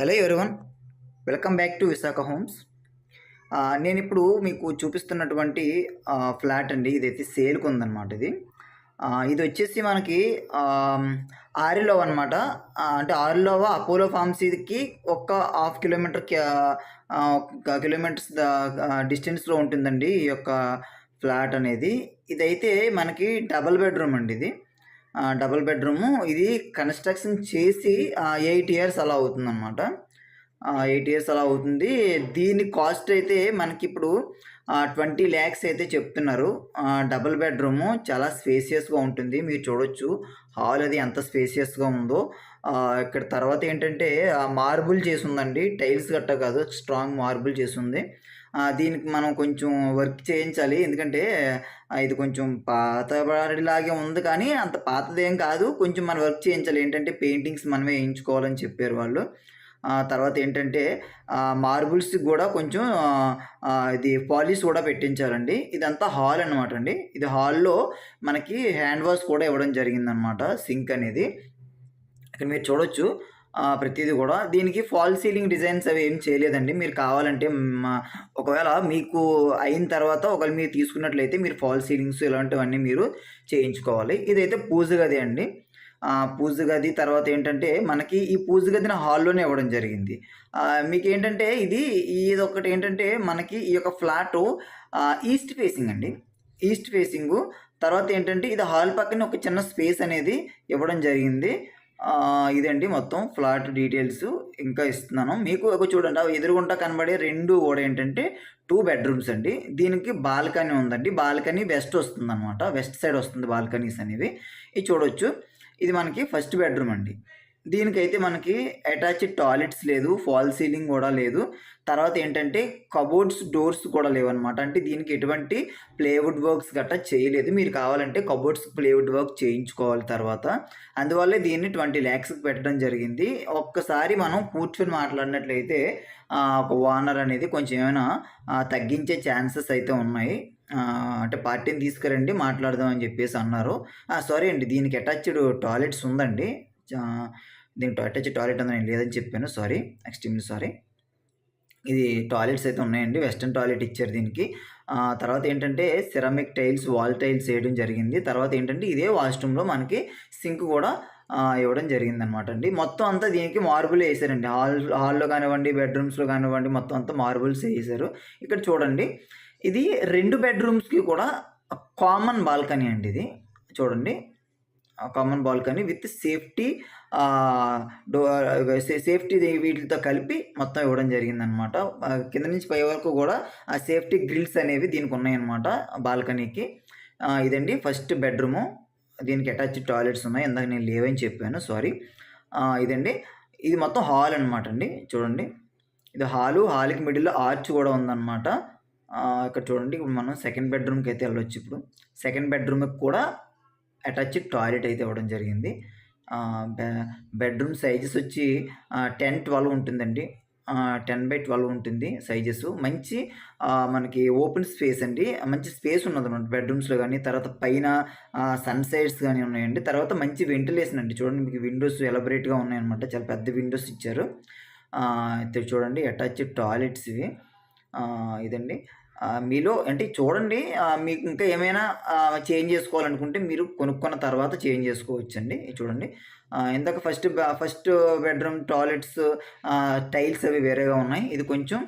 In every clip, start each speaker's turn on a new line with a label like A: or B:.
A: Hello everyone welcome back to Visakha homes. నేను ఇప్పుడు మీకు చూపిస్తున్నటువంటి ఫ్లాట్ అండి. ఇదైతే సేల్కి ఉందన్నమాట ఇది. ఇది వచ్చేసి మనకి ఆరిలో అనమాట అంటే ఆరిలోవ అపోలో ఫార్మసీకి ఒక్క హాఫ్ కిలోమీటర్ కిలోమీటర్స్ డిస్టెన్స్లో ఉంటుందండి ఈ యొక్క ఫ్లాట్ అనేది. ఇదైతే మనకి డబల్ బెడ్రూమ్ అండి ఇది. Double bedroom. ఇది కన్స్ట్రక్షన్ చేసి ఎయిట్ ఇయర్స్ అలా అవుతుంది అనమాట ఎయిట్ ఇయర్స్ అలా అవుతుంది. దీని కాస్ట్ అయితే మనకి ఇప్పుడు ట్వంటీ ల్యాక్స్ అయితే చెప్తున్నారు. డబుల్ బెడ్రూము చాలా స్పేసియస్గా ఉంటుంది. మీరు చూడొచ్చు. హాల్ అది ఎంత స్పేసియస్గా ఉందో. ఇక్కడ తర్వాత ఏంటంటే మార్బుల్ చేసి ఉందండి టైల్స్ గట్ట కాదు స్ట్రాంగ్ మార్బుల్ చేసి ఉంది దీనికి మనం కొంచెం వర్క్ చేయించాలి. ఎందుకంటే ఇది కొంచెం పాతబడిలాగే ఉంది కానీ అంత పాతదేం కాదు. కొంచెం మనం వర్క్ చేయించాలి. ఏంటంటే పెయింటింగ్స్ మనమే వేయించుకోవాలని చెప్పారు వాళ్ళు. తర్వాత ఏంటంటే మార్బుల్స్ కూడా కొంచెం ఇది పాలిష్ కూడా పెట్టించారండి. ఇదంతా హాల్ అనమాట అండి. ఇది హాల్లో మనకి హ్యాండ్ వాష్ కూడా ఇవ్వడం జరిగిందనమాట సింక్ అనేది. ఇక్కడ మీరు చూడొచ్చు ప్రతిదీ కూడా. దీనికి ఫాల్ సీలింగ్ డిజైన్స్ అవి ఏం చేయలేదండి. మీరు కావాలంటే ఒకవేళ మీకు అయిన తర్వాత ఒకవేళ మీరు తీసుకున్నట్లయితే మీరు ఫాల్ సీలింగ్స్ ఇలాంటివన్నీ మీరు చేయించుకోవాలి. ఇదైతే పూజ గది అండి. పూజ గది తర్వాత ఏంటంటే మనకి ఈ పూజ గదిని హాల్లోనే ఇవ్వడం జరిగింది. మీకు ఏంటంటే ఇది ఇది ఒకటి ఏంటంటే మనకి ఈ యొక్క ఫ్లాట్ ఈస్ట్ ఫేసింగ్ అండి. East facing. తర్వాత ఏంటంటే ఇది హాల్ పక్కన ఒక చిన్న స్పేస్ అనేది ఇవ్వడం జరిగింది. ఇదండి మొత్తం ఫ్లాట్ డీటెయిల్స్ ఇంకా ఇస్తున్నాను. మీకు ఒక చూడండి ఎదురుగుంటా కనబడే రెండు కూడా ఏంటంటే టూ బెడ్రూమ్స్ అండి. దీనికి బాల్కనీ ఉందండి. బాల్కనీ వెస్ట్ వస్తుంది అనమాట వెస్ట్ సైడ్ వస్తుంది బాల్కనీస్ అనేవి. ఇది చూడొచ్చు. ఇది మనకి ఫస్ట్ బెడ్రూమ్ అండి. దీనికైతే మనకి అటాచ్డ్ టాయిలెట్స్ లేదు ఫాల్ సీలింగ్ కూడా లేదు. తర్వాత ఏంటంటే కబోర్డ్స్ డోర్స్ కూడా లేవన్నమాట. అంటే దీనికి ఎటువంటి ప్లేవుడ్ వర్క్స్ గట్రా చేయలేదు. మీరు కావాలంటే కబోర్డ్స్ ప్లేవుడ్ వర్క్ చేయించుకోవాలి తర్వాత. అందువల్లే దీన్ని ట్వంటీ ల్యాక్స్కి పెట్టడం జరిగింది. ఒక్కసారి మనం కూర్చొని మాట్లాడినట్లయితే ఒక ఓనర్ అనేది కొంచెం ఏమైనా తగ్గించే ఛాన్సెస్ అయితే ఉన్నాయి. అంటే పార్టీని తీసుకురండి మాట్లాడదాం అని చెప్పేసి అన్నారు. సారీ అండి దీనికి అటాచ్డ్ టాయిలెట్స్ ఉందండి. దీనికి అటాచ్డ్ టాయిలెట్ ఉందని లేదని చెప్పాను. సారీ ఎక్స్ట్రీమ్లీ సారీ ఇది టాయిలెట్స్ అయితే ఉన్నాయండి. వెస్ట్రన్ టాయిలెట్ ఇచ్చారు దీనికి. తర్వాత ఏంటంటే సిరమిక్ టైల్స్ వాల్ టైల్స్ వేయడం జరిగింది. తర్వాత ఏంటంటే ఇదే వాష్రూమ్లో మనకి సింక్ కూడా ఇవ్వడం జరిగింది అనమాట అండి. మొత్తం అంతా దీనికి మార్బుల్ వేసారండి. హాల్ హాల్లో కానివ్వండి బెడ్రూమ్స్లో కానివ్వండి మొత్తం అంతా మార్బుల్స్ వేసారు. ఇక్కడ చూడండి ఇది రెండు బెడ్రూమ్స్కి కూడా కామన్ బాల్కనీ అండి ఇది. చూడండి common balcony with safety safety వీటితో కలిపి మొత్తం ఇవ్వడం జరిగిందనమాట. కింద నుంచి పై వరకు కూడా ఆ సేఫ్టీ గ్రిల్స్ అనేవి దీనికి ఉన్నాయన్నమాట బాల్కనీకి. ఇదండి ఫస్ట్ బెడ్రూము. దీనికి అటాచ్డ్ టాయిలెట్స్ ఉన్నాయి. ఇందాక నేను లేవని చెప్పాను. సారీ. ఇదండి. ఇది మొత్తం హాల్ అనమాట అండి. చూడండి. ఇది హాలు. హాల్కి మిడిల్లో ఆర్చ్ కూడా ఉందన్నమాట ఇక్కడ చూడండి. ఇప్పుడు మనం సెకండ్ బెడ్రూమ్కి అయితే వెళ్ళొచ్చు ఇప్పుడు. సెకండ్ బెడ్రూమ్కి కూడా అటాచ్డ్ టాయిలెట్ అయితే ఇవ్వడం జరిగింది. బెడ్రూమ్ సైజెస్ వచ్చి టెన్ ట్వెల్వ్ ఉంటుందండి. టెన్ బై ట్వెల్వ్ ఉంటుంది సైజెస్. మంచి మనకి ఓపెన్ స్పేస్ అండి. మంచి స్పేస్ ఉన్నది అనమాట బెడ్రూమ్స్లో కానీ తర్వాత పైన సన్ సైడ్స్ కానీ ఉన్నాయండి. తర్వాత మంచి వెంటిలేషన్ అండి. చూడండి మీకు విండోస్ ఎలబరేట్గా ఉన్నాయన్నమాట. చాలా పెద్ద విండోస్ ఇచ్చారు. అయితే చూడండి అటాచ్డ్ టాయిలెట్స్ ఇవి. ఇదండి. మీలో అంటే చూడండి మీకు ఇంకా ఏమైనా చేంజ్ చేసుకోవాలనుకుంటే మీరు కొనుక్కున్న తర్వాత చేంజ్ చేసుకోవచ్చండి. చూడండి. ఇందాక first first bedroom toilets tiles అవి వేరేగా ఉన్నాయి. ఇది కొంచెం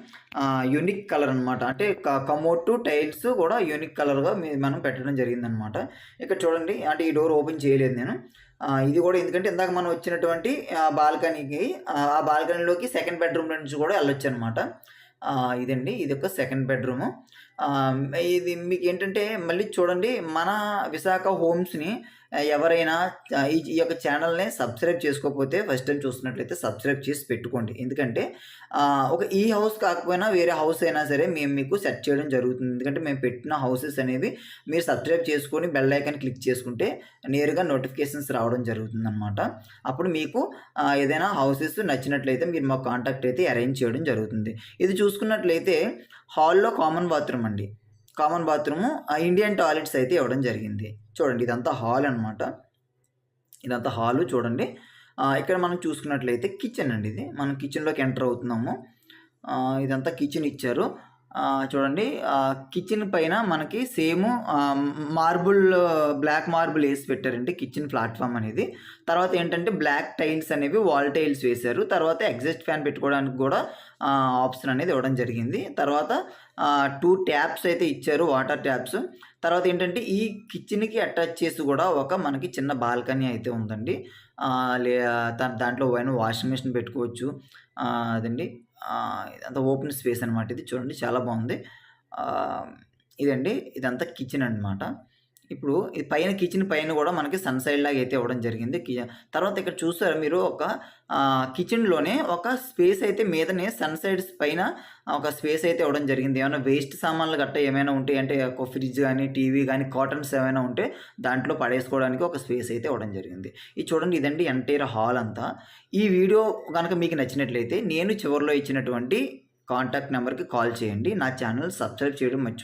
A: యూనిక్ కలర్ అనమాట అంటే కమోటు టైల్స్ కూడా యూనిక్ కలర్గా మనం పెట్టడం జరిగిందనమాట ఇక్కడ చూడండి అంటే ఈ డోర్ ఓపెన్ చేయలేదు నేను. ఇది కూడా ఎందుకంటే ఇందాక మనం వచ్చినటువంటి బాల్కనీకి ఆ బాల్కనీలోకి సెకండ్ బెడ్రూమ్ నుంచి కూడా వెళ్ళొచ్చు అనమాట ఇదండి. ఇది ఒక సెకండ్ బెడ్రూము. ఇది మీకు ఏంటంటే మళ్ళీ చూడండి మన విశాఖ హోమ్స్ని ఎవరైనా ఈ ఈ యొక్క ఛానల్ని సబ్స్క్రైబ్ చేసుకోకపోతే ఫస్ట్ టైం చూస్తున్నట్లయితే సబ్స్క్రైబ్ చేసి పెట్టుకోండి. ఎందుకంటే ఒక ఈ హౌస్ కాకపోయినా వేరే హౌస్ అయినా సరే మేము మీకు సెట్ చేయడం జరుగుతుంది. ఎందుకంటే మేము పెట్టిన హౌసెస్ అనేవి మీరు సబ్స్క్రైబ్ చేసుకొని బెల్ ఐకాన్ క్లిక్ చేసుకుంటే నేరుగా నోటిఫికేషన్స్ రావడం జరుగుతుంది అనమాట అప్పుడు మీకు ఏదైనా హౌసెస్ నచ్చినట్లయితే మీరు మాకు కాంటాక్ట్ అయితే అరేంజ్ చేయడం జరుగుతుంది. ఇది చూసుకున్నట్లయితే హాల్లో కామన్ బాత్రూమ్ అండి. కామన్ బాత్రూము ఇండియన్ టాయిలెట్స్ అయితే ఇవ్వడం జరిగింది. చూడండి ఇదంతా హాల్ అనమాట ఇదంతా హాలు చూడండి. ఇక్కడ మనం చూసుకున్నట్లయితే కిచెన్ అండి ఇది. మనం కిచెన్లోకి ఎంటర్ అవుతున్నాము. ఇదంతా కిచెన్ ఇచ్చారు. చూడండి కిచెన్ పైన మనకి సేమ్ మార్బుల్ బ్లాక్ మార్బుల్ వేసి పెట్టారండి కిచెన్ ప్లాట్ఫామ్ అనేది. తర్వాత ఏంటంటే బ్లాక్ టైల్స్ అనేవి వాల్ టైల్స్ వేశారు. తర్వాత ఎగ్జాస్ట్ ఫ్యాన్ పెట్టుకోవడానికి కూడా ఆప్షన్ అనేది ఇవ్వడం జరిగింది. తర్వాత టూ ట్యాప్స్ అయితే ఇచ్చారు వాటర్ ట్యాప్స్ తర్వాత ఏంటంటే ఈ కిచెన్కి అటాచ్ చేసి కూడా ఒక మనకి చిన్న బాల్కనీ అయితే ఉందండి. లే దాంట్లో పైన వాషింగ్ మిషన్ పెట్టుకోవచ్చు. అదండి. ఇదంతా ఓపెన్ స్పేస్ అనమాట ఇది. చూడండి చాలా బాగుంది. ఇదండి ఇదంతా కిచెన్ అన్నమాట. ఇప్పుడు ఈ పైన కిచెన్ పైన కూడా మనకి సన్ సైడ్ లాగా అయితే ఇవ్వడం జరిగింది. తర్వాత ఇక్కడ చూసారా మీరు ఒక కిచెన్లోనే ఒక స్పేస్ అయితే మీదనే సన్ సైడ్స్ పైన ఒక స్పేస్ అయితే ఇవ్వడం జరిగింది. ఏమైనా వేస్ట్ సామాన్లు గట్ట ఏమైనా ఉంటే అంటే ఒక ఫ్రిడ్జ్ కానీ టీవీ కానీ కాటన్స్ ఏమైనా ఉంటే దాంట్లో పడేసుకోవడానికి ఒక స్పేస్ అయితే ఇవ్వడం జరిగింది. ఇది చూడండి ఇదండి ఎంటైర్ హాల్ అంతా. ఈ వీడియో కనుక మీకు నచ్చినట్లయితే నేను చివరిలో ఇచ్చినటువంటి కాంటాక్ట్ నెంబర్కి కాల్ చేయండి. నా ఛానల్ సబ్స్క్రైబ్ చేయడం మర్చిపో